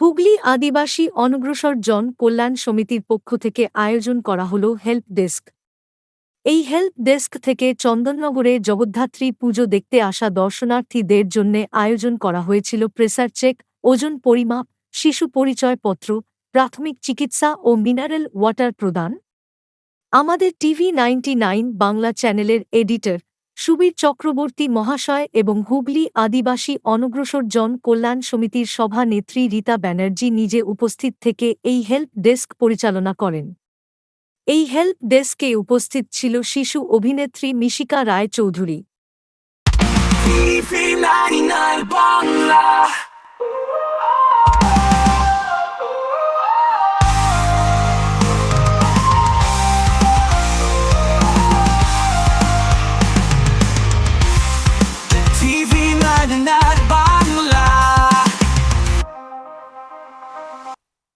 হুগলি আদিবাসী অনগ্রসর জন কল্যাণ সমিতির পক্ষ থেকে আয়োজন করা হল হেল্প ডেস্ক। এই হেল্প ডেস্ক থেকে চন্দননগরে জগদ্ধাত্রী পুজো দেখতে আসা দর্শনার্থীদের জন্য আয়োজন করা হয়েছিল প্রেসার চেক, ওজন পরিমাপ, শিশু পরিচয়পত্র প্রাথমিক চিকিৎসা ও মিনারেল ওয়াটার প্রদান। আমাদের টিভি নাইনটি বাংলা চ্যানেলের এডিটর সুবীর চক্রবর্তী মহাশয় এবং হুগলি আদিবাসী অনগ্রসর জন কল্যাণ সমিতির সভা নেত্রী রীতা ব্যানার্জি নিজে উপস্থিত থেকে এই হেল্প ডেস্ক পরিচালনা করেন। এই হেল্প ডেস্কে উপস্থিত ছিল শিশু অভিনেত্রী মিশিকা রায় চৌধুরী not by